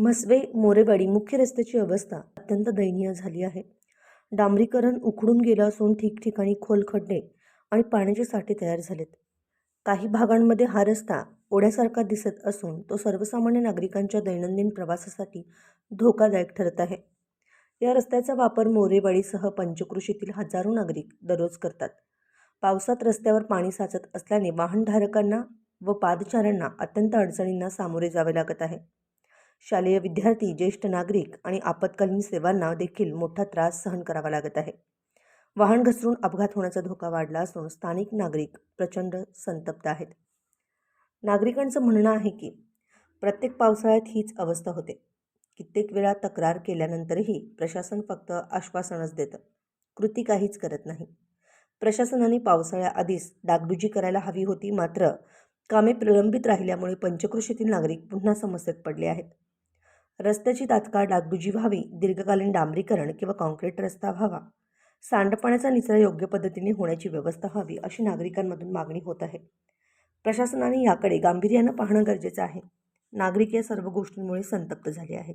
म्हसवे मोरेवाडी मुख्य रस्त्याची अवस्था अत्यंत दयनीय झाली आहे. डांबरीकरण उखडून गेलं असून ठिकठिकाणी खोल खड्डे आणि पाण्याचे साठे तयार झालेत. काही भागांमध्ये हा रस्ता ओढ्यासारखा दिसत असून तो सर्वसामान्य नागरिकांच्या दैनंदिन प्रवासासाठी धोकादायक ठरत आहे. या रस्त्याचा वापर मोरेवाडीसह पंचकृषीतील हजारो नागरिक दररोज करतात. पावसात रस्त्यावर पाणी साचत असल्याने वाहनधारकांना व पादचाऱ्यांना अत्यंत अडचणींना सामोरे जावे लागत आहे. शालेय विद्यार्थी ज्येष्ठ नागरिक आणि आपत्कालीन सेवांना देखील मोठा त्रास सहन करावा लागत आहे. वाहन घसरून अपघात होण्याचा धोका वाढला असून स्थानिक नागरिक प्रचंड संतप्त आहेत. नागरिकांचं म्हणणं आहे की प्रत्येक पावसाळ्यात हीच अवस्था होते. कित्येक वेळा तक्रार केल्यानंतरही प्रशासन फक्त आश्वासनच देतं. कृती काहीच करत नाही. प्रशासनाने पावसाळ्याआधीच डागडुजी करायला हवी होती मात्र कामे प्रलंबित राहिल्यामुळे पंचक्रोशीतील नागरिक पुन्हा समस्येत पडले आहेत. रस्त्याची तात्काळ डागडुजी व्हावी दीर्घकालीन डांबरीकरण किंवा कॉन्क्रीट रस्ता व्हावा. सांडपाण्याचा निचरा योग्य पद्धतीने होण्याची व्यवस्था व्हावी अशी नागरिकांमधून मागणी होत आहे. प्रशासनाने याकडे गांभीर्यानं पाहणं गरजेचं आहे. नागरिक या सर्व गोष्टींमुळे संतप्त झाले आहेत.